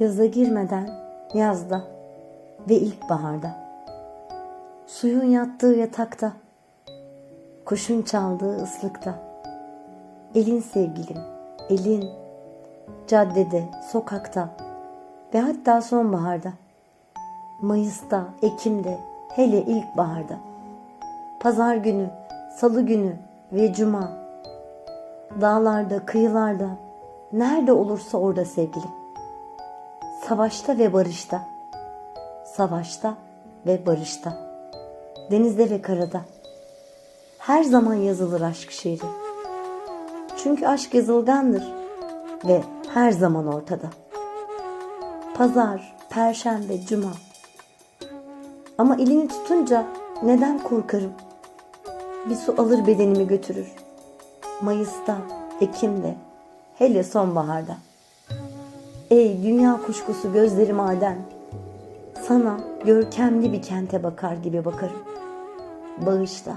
Yaza girmeden yazda ve ilkbaharda. Suyun yattığı yatakta, kuşun çaldığı ıslıkta. Elin sevgilim, elin caddede, sokakta ve hatta sonbaharda. Mayıs'ta, Ekim'de, hele ilkbaharda. Pazar günü, salı günü ve cuma. Dağlarda, kıyılarda, nerede olursa orada sevgilim. Savaşta ve barışta. Savaşta ve barışta. Denizde ve karada. Her zaman yazılır aşk şiiri. Çünkü aşk yazılgandır ve her zaman ortada. Pazar, perşembe, cuma. Ama elini tutunca neden korkarım? Bir su alır bedenimi götürür. Mayıs'ta, Ekim'de, hele sonbaharda. Ey dünya kuşkusu gözleri maden. Sana görkemli bir kente bakar gibi bakarım. Bağışta,